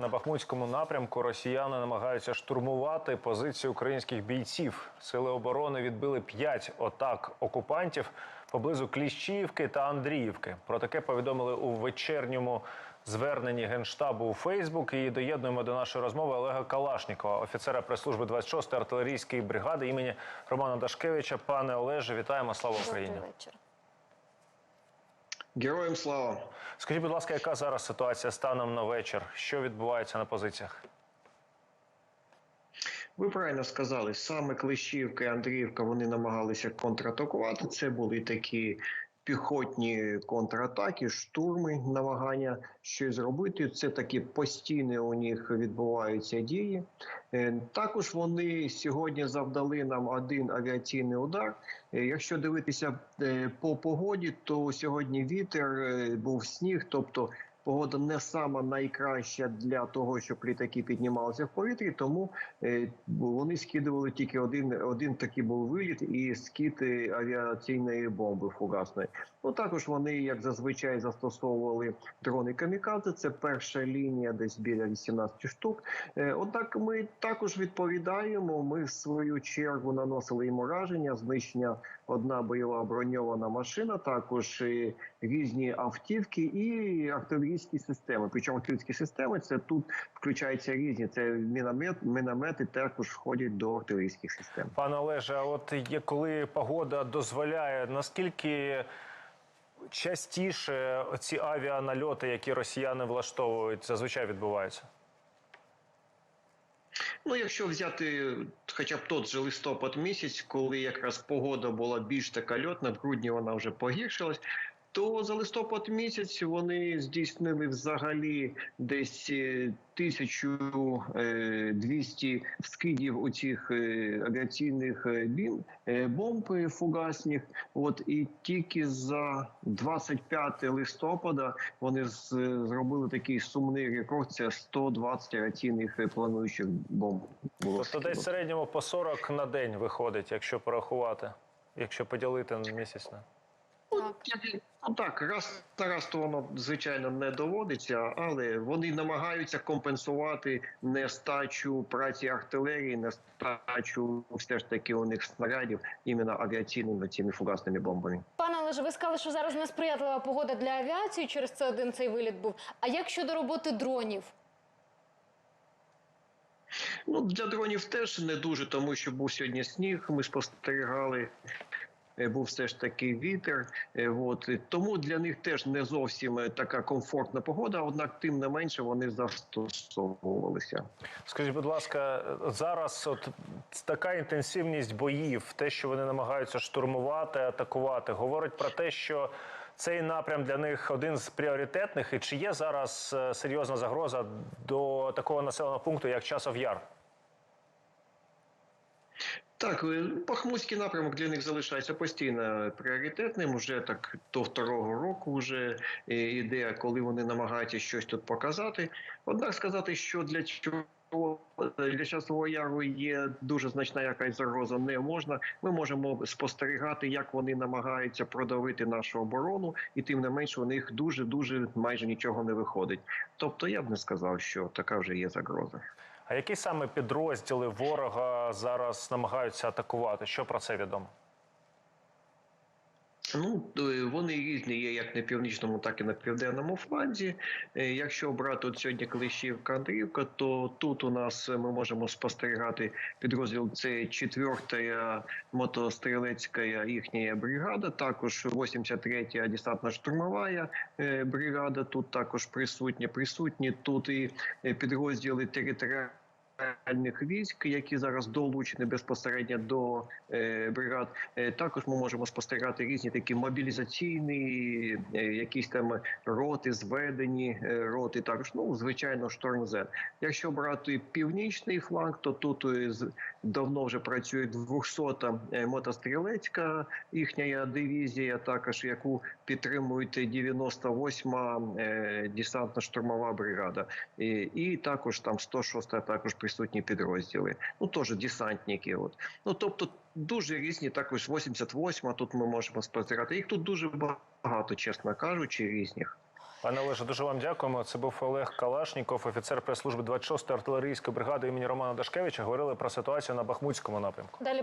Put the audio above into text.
На Бахмутському напрямку росіяни намагаються штурмувати позиції українських бійців. Сили оборони відбили п'ять атак окупантів поблизу Кліщіївки та Андріївки. Про таке повідомили у вечірньому зверненні генштабу у Фейсбук. І доєднуємо до нашої розмови Олега Калашнікова, офіцера прес-служби 26-ї артилерійської бригади імені Романа Дашкевича. Пане Олеже, вітаємо! Слава Україні! Добрий вечір. Героям слава! Скажіть, будь ласка, яка зараз ситуація станом на вечір? Що відбувається на позиціях? Ви правильно сказали, саме Клещівка і Андріївка вони намагалися контратакувати. Це були такі піхотні контратаки, штурми, намагання щось зробити. Це такі постійні у них відбуваються дії. Е, Також вони сьогодні завдали нам один авіаційний удар. Е, Якщо дивитися е, по погоді, то сьогодні вітер був сніг, тобто. Погода не сама найкраща для того, щоб літаки піднімалися в повітрі, тому е, вони скидували тільки один, один такий був виліт і скид авіаційної бомби фугасної. Ну також вони, як зазвичай, застосовували дрони камікадзе. Це перша лінія, десь біля 18 штук. Е, Однак ми також відповідаємо. Ми в свою чергу наносили їм ураження, знищення одна бойова броньована машина, також е, різні автівки і артилерійські системи. Причому артилерійські системи це тут включаються різні. Це міномет, міномети також входять до артилерійських систем. Пане Олеже, а от є коли погода дозволяє, наскільки частіше ці авіанальоти, які росіяни влаштовують, зазвичай відбуваються? Ну, якщо взяти хоча б тот же листопад місяць, коли якраз погода була більш така льотна, в грудні вона вже погіршилась. То за листопад місяць вони здійснили взагалі десь е, 1200 скидів у цих е, авіаційних е, бім, е, бомб е, фугасних. От і тільки за 25 листопада вони зробили такий сумний рекорд. Це 120 авіаційних е, плануючих бомб. Було Тобто десь в середньому по 40 на день виходить, якщо порахувати, якщо поділити на місяць. на-. Ну так, раз на раз то воно звичайно не доводиться, але вони намагаються компенсувати нестачу праці артилерії, нестачу все ж таки у них снарядів іменно авіаційними цими фугасними бомбами. Пане Олеже, ви сказали, що зараз несприятлива погода для авіації, через це один цей виліт був. А як щодо роботи дронів? Ну для дронів теж не дуже, тому що був сьогодні сніг. Ми спостерігали. Е, Був все ж таки вітер, Е, от тому для них теж не зовсім е, така комфортна погода. Однак, тим не менше, вони застосовувалися. Скажіть, будь ласка, зараз от така інтенсивність боїв, те, що вони намагаються штурмувати, атакувати, говорить про те, що цей напрям для них один з пріоритетних. І чи є зараз серйозна загроза до такого населеного пункту, як Часов Яр? Так, е, Бахмутський напрямок для них залишається постійно пріоритетним. Уже так до второго року вже е, іде, коли вони намагаються щось тут показати. Однак сказати, що для чого. Для часового яру є дуже значна якась загроза, не можна. Ми можемо спостерігати, як вони намагаються продавити нашу оборону, і тим не менше у них дуже дуже майже нічого не виходить. Тобто я б не сказав, що така вже є загроза. А які саме підрозділи ворога зараз намагаються атакувати? Що про це відомо? Ну, е, вони різні є як на північному, так і на південному фланзі. Е, Якщо брати от сьогодні Клещівка Андріївка, то тут у нас е, ми можемо спостерігати підрозділ. Це 4-я мотострілецька їхня бригада, також 83-я десантно-штурмова е, бригада. Тут також присутні. Присутні тут і підрозділи територіальних спеціальних військ, які зараз долучені безпосередньо до е, бригад. Е, також ми можемо спостерігати різні такі мобілізаційні, е, якісь там роти, зведені е, роти. Також ну звичайно, шторм Z. Якщо брати північний фланг, то тут е, давно вже працює 200-та е, мотострілецька їхня дивізія, також яку підтримують 98-ма е, десантно-штурмова бригада. І, і також там 106-та також присутні підрозділи. Ну теж десантники. От ну тобто дуже різні. Також 88-ма Тут ми можемо спостерігати. Їх тут дуже багато, чесно кажучи, різних. Пане Олеже, дуже вам дякуємо. Це був Олег Калашніков, офіцер прес-служби 26-ї артилерійської бригади імені Романа Дашкевича. Говорили про ситуацію на Бахмутському напрямку. Далі.